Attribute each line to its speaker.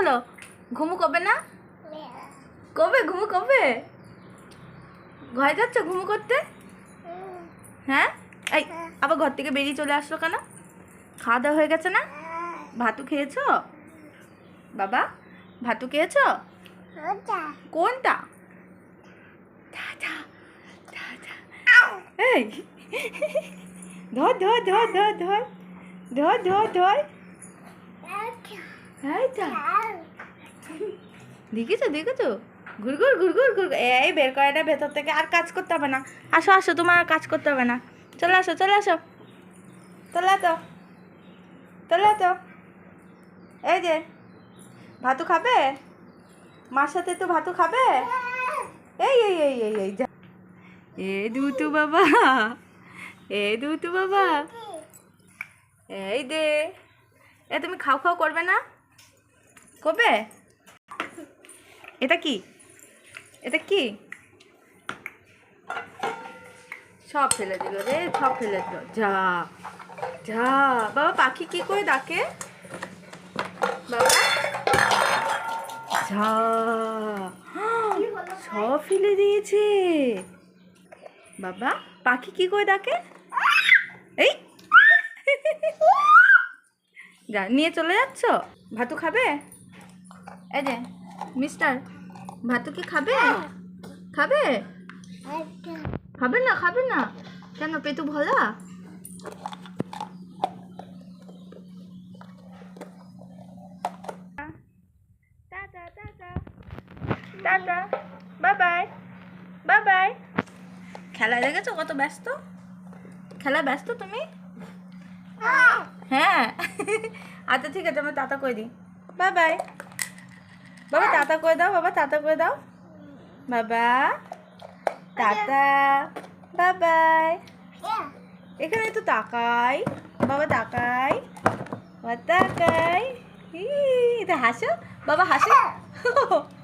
Speaker 1: হলো ঘুমু কবে না? কবে, ঘুমু কবে? ঘরে যাচ্ছ ঘুমু করতে? হ্যাঁ? এই, আবার ঘর থেকে বেরিয়ে চলে আসলো কেন? খাওয়া দাওয়া হয়ে গেছে না? ভাতু খেয়েছো? বাবা, ভাতু খেয়েছো? কোনটা? এই ধর ধর ধর ধর ধর ধর ধর ধর দেখেছ দেখেছ? ঘুরঘুর ঘুরঘুর ঘুর এই বের করে না ভেতর থেকে, আর কাজ করতে হবে না। আসো আসো, তোমার আর কাজ করতে হবে না। চলে আসো চলে আসো। চলে তো চলে তো এই যে, ভাতু খাবে? মার সাথে তো ভাতু খাবে? এই এই এই এই এই এ দুতু বাবা, এ দুতু বাবা। এই দে। এ তুমি খাও খাও করবে না? কবে? এটা কি? এটা কি? সব ফেলে দিল রে, সব ফেলে দিল। যা যা। বাবা, পাখি কি করে ডাকে? বাবা। যা। সব ফেলে দিয়েছে। বাবা, পাখি কি করে ডাকে? এই। যা, নিয়ে চলে যাচ্ছ? ভাতু খাবে? এই যে মিস্টার ভাতু কি খাবে? খাবে? খাবে না খাবে না। কেন পেটু Bhola? Tata bye bye bye bye খেলায় দেখেছ কত ব্যস্ত? খেলা ব্যস্ত তুমি? হ্যাঁ। আচ্ছা ঠিক আছে আমি টাটা করে দিই। বাই বাই বাবা তাতা করে দাও, বাবা তাতা করে দাও। বাবা টাটা বাই বাই এখানে তো তাকাই, বাবা তাকাই বাবা তাকাই। এটা হাসো? বাবা হাসো?